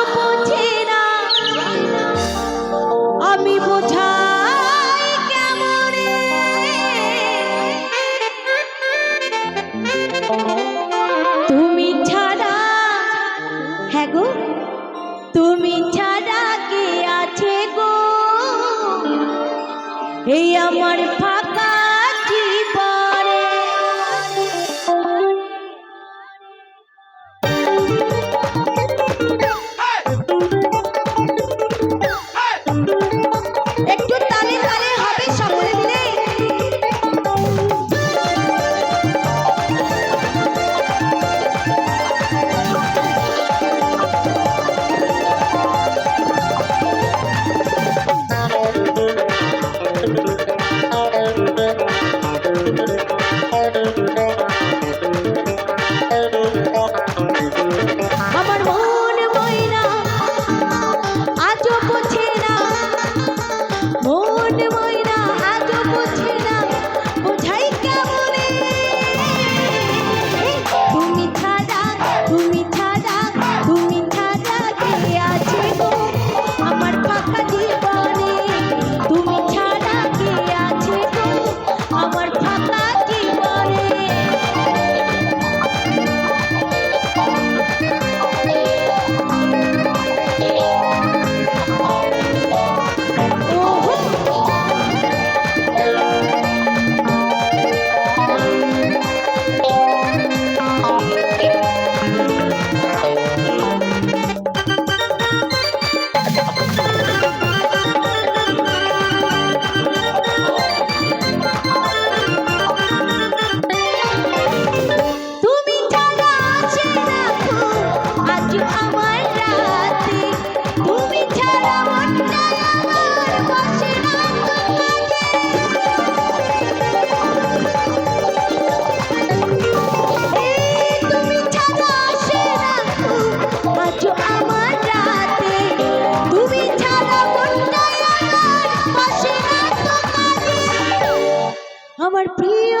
Super! আমার প্রিয়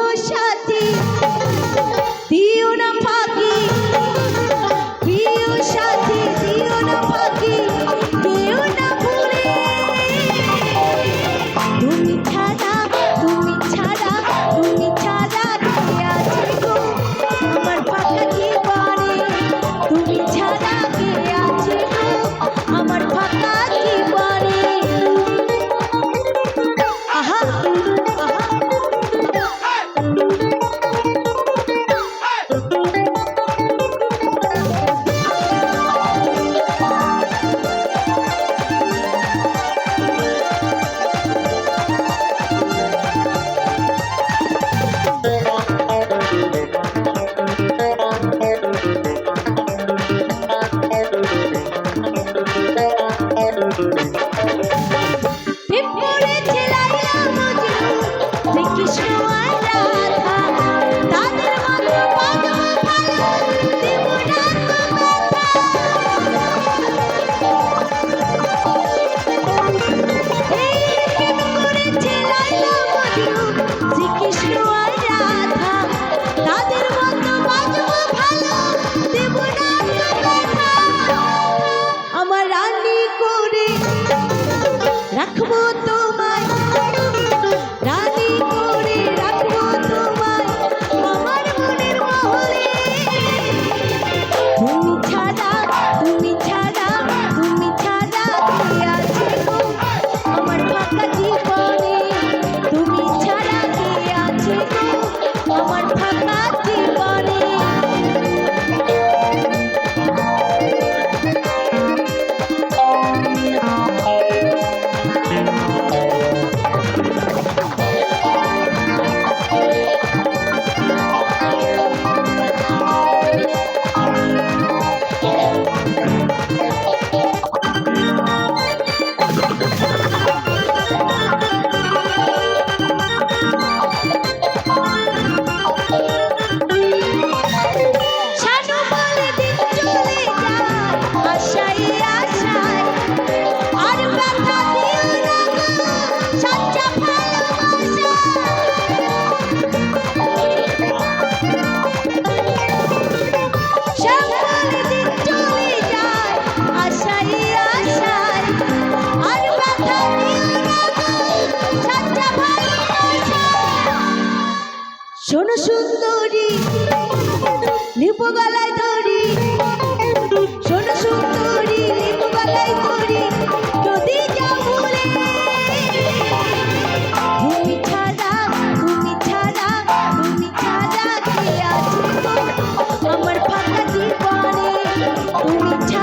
সুন্দরী। নিপু গলায় দড়ি শোনো সুন্দরী, নিপু গলায় দড়ি যদি জামুলে তুমি ছাড়া তুমি ছাড়া তুমি ছাড়া কে আছে আমার ফাঁকা জীবনে তুমি ছাড়া